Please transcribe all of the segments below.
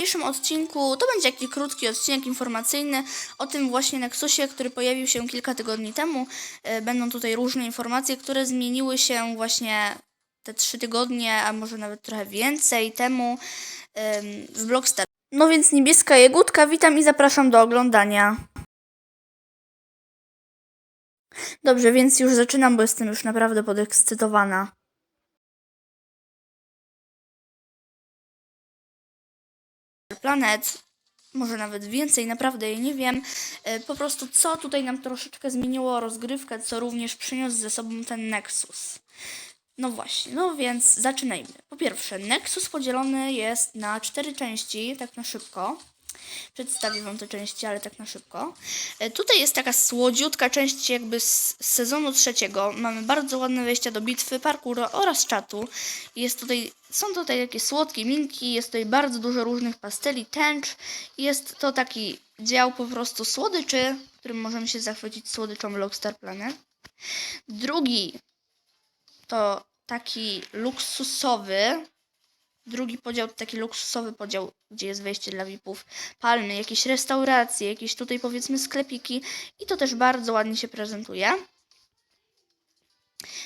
W dzisiejszym odcinku to będzie taki krótki odcinek informacyjny o tym właśnie Nexusie, który pojawił się kilka tygodni temu. E, Będą tutaj różne informacje, które zmieniły się właśnie te trzy tygodnie, a może nawet trochę więcej temu em, w Blockstar. No więc niebieska jagódka, witam i zapraszam do oglądania. Dobrze, więc już zaczynam, bo jestem już naprawdę podekscytowana. Planet, może nawet więcej, naprawdę jej nie wiem. E, Po prostu co tutaj nam troszeczkę zmieniło rozgrywkę, co również przyniósł ze sobą ten Nexus. No właśnie, no więc zaczynajmy. Po pierwsze, Nexus podzielony jest na cztery części, tak na szybko. Przedstawię Wam te części, ale tak na szybko. E, Tutaj jest taka słodziutka część jakby z sezonu trzeciego. Mamy bardzo ładne wejścia do bitwy, parkour oraz czatu. Jest tutaj, są tutaj takie słodkie minki, jest tutaj bardzo dużo różnych pasteli, tęcz. Jest to taki dział po prostu słodyczy, którym możemy się zachwycić słodyczą Lockstar Planet. Drugi to taki luksusowy, drugi podział taki luksusowy podział, gdzie jest wejście dla VIP-ów, palmy, jakieś restauracje, jakieś tutaj powiedzmy sklepiki i to też bardzo ładnie się prezentuje.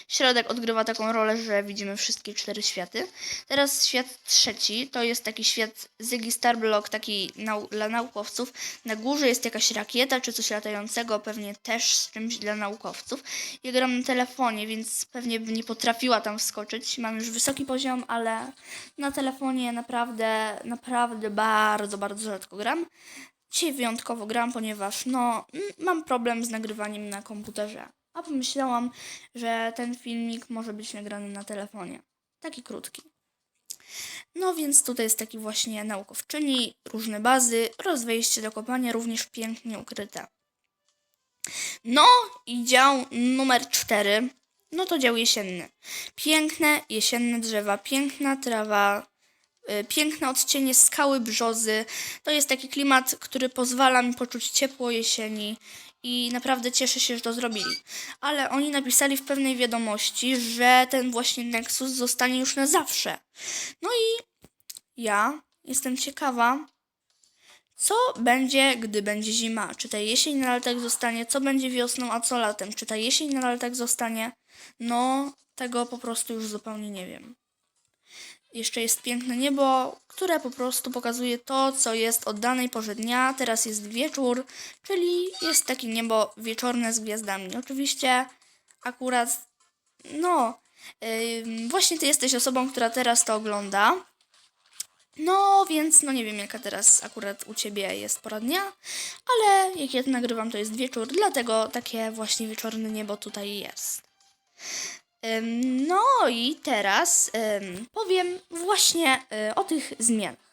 Środek odgrywa taką rolę, że widzimy wszystkie cztery światy. Teraz świat trzeci, to jest taki świat Ziggy Starblock, taki nau dla naukowców. Na górze jest jakaś rakieta czy coś latającego, pewnie też z czymś dla naukowców. Ja gram na telefonie, więc pewnie bym nie potrafiła tam wskoczyć. Mam już wysoki poziom, ale na telefonie naprawdę, naprawdę bardzo, bardzo rzadko gram. Dzisiaj wyjątkowo gram, ponieważ no, mam problem z nagrywaniem na komputerze. A pomyślałam, że ten filmik może być nagrany na telefonie. Taki krótki. No więc tutaj jest taki właśnie naukowczyni, różne bazy oraz wejście do kopania również pięknie ukryte. No i dział numer 4. No to dział jesienny. Piękne jesienne drzewa, piękna trawa, piękne odcienie skały brzozy. To jest taki klimat, który pozwala mi poczuć ciepło jesieni i naprawdę cieszę się, że to zrobili. Ale oni napisali w pewnej wiadomości, że ten właśnie Nexus zostanie już na zawsze. No i ja jestem ciekawa, co będzie, gdy będzie zima? Czy ta jesień na tak zostanie? Co będzie wiosną, a co latem? Czy ta jesień na tak zostanie? No, tego po prostu już zupełnie nie wiem. Jeszcze jest piękne niebo, które po prostu pokazuje to, co jest od danej porze dnia. Teraz jest wieczór, czyli jest takie niebo wieczorne z gwiazdami. Oczywiście akurat, no, ym, właśnie ty jesteś osobą, która teraz to ogląda. No, więc no nie wiem, jaka teraz akurat u ciebie jest pora dnia, ale jak ja to nagrywam, to jest wieczór, dlatego takie właśnie wieczorne niebo tutaj jest. No i teraz powiem właśnie y, o tych zmianach.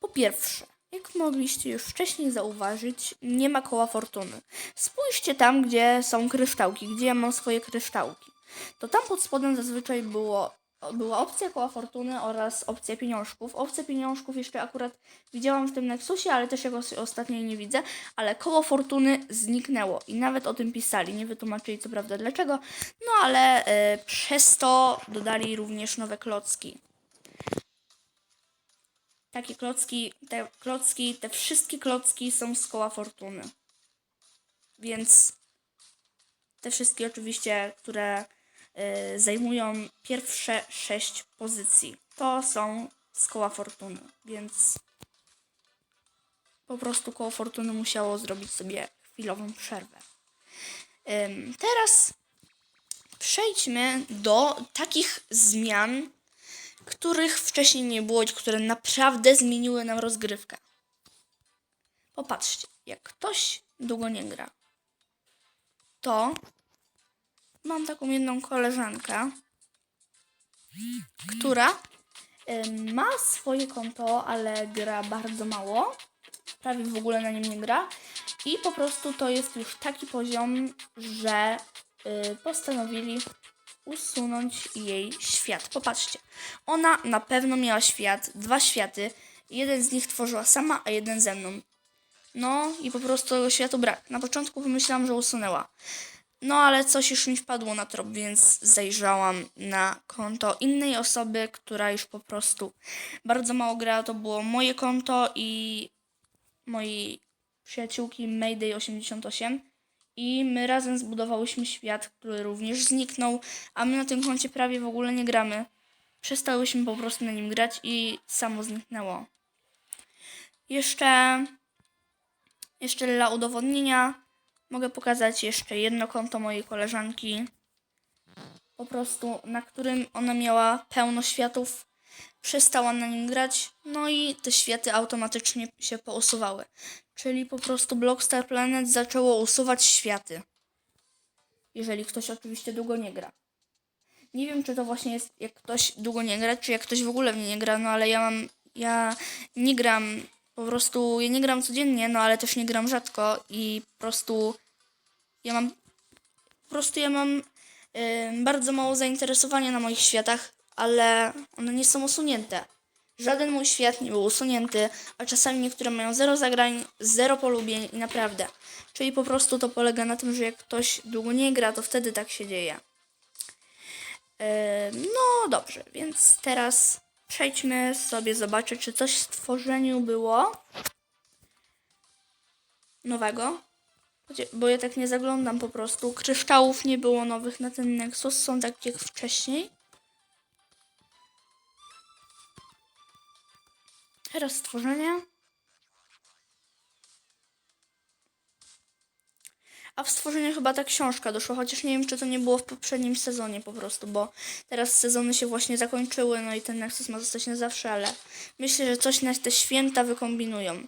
Po pierwsze, jak mogliście już wcześniej zauważyć, nie ma koła fortuny. Spójrzcie tam, gdzie są kryształki, gdzie ja mam swoje kryształki. To tam pod spodem zazwyczaj było, była opcja koła fortuny oraz opcja pieniążków. Opcję pieniążków jeszcze akurat widziałam w tym Nexusie, ale też jakoś ostatnio jej nie widzę. Ale koło fortuny zniknęło i nawet o tym pisali. Nie wytłumaczyli co prawda dlaczego, no ale e, przez to dodali również nowe klocki. Takie klocki, te klocki, te wszystkie klocki są z koła fortuny. Więc te wszystkie oczywiście, które y, zajmują pierwsze sześć pozycji, to są z koła fortuny. Więc po prostu koło fortuny musiało zrobić sobie chwilową przerwę. Teraz przejdźmy do takich zmian, których wcześniej nie było, które naprawdę zmieniły nam rozgrywkę. Popatrzcie, jak ktoś długo nie gra, to mam taką jedną koleżankę, która ma swoje konto, ale gra bardzo mało. Prawie w ogóle na nim nie gra. I po prostu to jest już taki poziom, że y, postanowili usunąć jej świat. Popatrzcie, ona na pewno miała świat, dwa światy. Jeden z nich tworzyła sama, a jeden ze mną. No i po prostu tego światu brak. Na początku pomyślałam, że usunęła. No ale coś już mi wpadło na trop, więc zajrzałam na konto innej osoby, która już po prostu bardzo mało grała. To było moje konto i mojej przyjaciółki Mayday88 i my razem zbudowałyśmy świat, który również zniknął, a my na tym koncie prawie w ogóle nie gramy. Przestałyśmy po prostu na nim grać i samo zniknęło. Jeszcze, jeszcze dla udowodnienia mogę pokazać jeszcze jedno konto mojej koleżanki, po prostu na którym ona miała pełno światów przestała na nim grać, no i te światy automatycznie się pousuwały. Czyli po prostu Blockstar Planet zaczęło usuwać światy. Jeżeli ktoś oczywiście długo nie gra. Nie wiem, czy to właśnie jest, jak ktoś długo nie gra, czy jak ktoś w ogóle w nie gra, no ale ja mam, ja nie gram, po prostu, ja nie gram codziennie, no ale też nie gram rzadko i po prostu ja mam, po prostu ja mam bardzo mało zainteresowania na moich światach, ale one nie są usunięte. Żaden mój świat nie był usunięty, a czasami niektóre mają zero zagrań, zero polubień i naprawdę. Czyli po prostu to polega na tym, że jak ktoś długo nie gra, to wtedy tak się dzieje. Em, No dobrze, więc teraz przejdźmy sobie zobaczyć, czy coś w stworzeniu było nowego. Bo ja tak nie zaglądam po prostu. Kryształów nie było nowych na ten Nexus, są tak jak wcześniej. Teraz stworzenia. A w stworzeniu chyba ta książka doszła, chociaż nie wiem, czy to nie było w poprzednim sezonie po prostu, bo teraz sezony się właśnie zakończyły, no i ten Nexus ma zostać na zawsze, ale myślę, że coś na te święta wykombinują.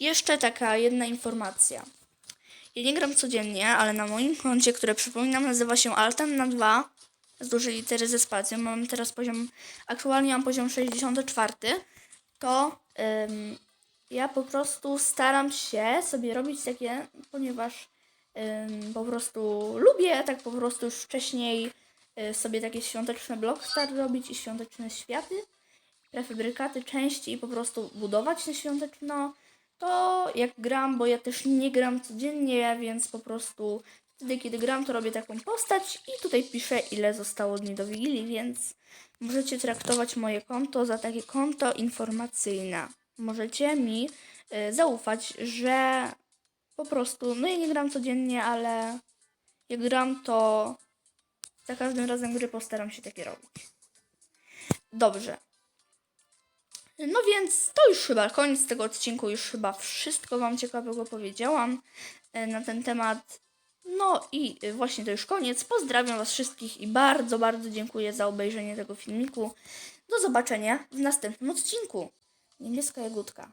Jeszcze taka jedna informacja. Ja nie gram codziennie, ale na moim koncie, które przypominam nazywa się Altan na 2 z dużej litery ze spacją, mam teraz poziom, aktualnie mam poziom 64, to ym, ja po prostu staram się sobie robić takie, ponieważ po prostu lubię tak po prostu już wcześniej y, sobie takie świąteczne blockstar robić i świąteczne światy, prefabrykaty, części i po prostu budować na świąteczno. To jak gram, bo ja też nie gram codziennie, więc po prostu wtedy, kiedy gram, to robię taką postać i tutaj piszę, ile zostało dni do Wigilii, więc możecie traktować moje konto za takie konto informacyjne. Możecie mi y, zaufać, że po prostu, no ja nie gram codziennie, ale jak gram, to za każdym razem gry postaram się takie robić. Dobrze. No więc to już chyba koniec tego odcinku, już chyba wszystko Wam ciekawego powiedziałam e, na ten temat. No i e, właśnie to już koniec. Pozdrawiam Was wszystkich i bardzo, bardzo dziękuję za obejrzenie tego filmiku. Do zobaczenia w następnym odcinku. Niebieska jagódka.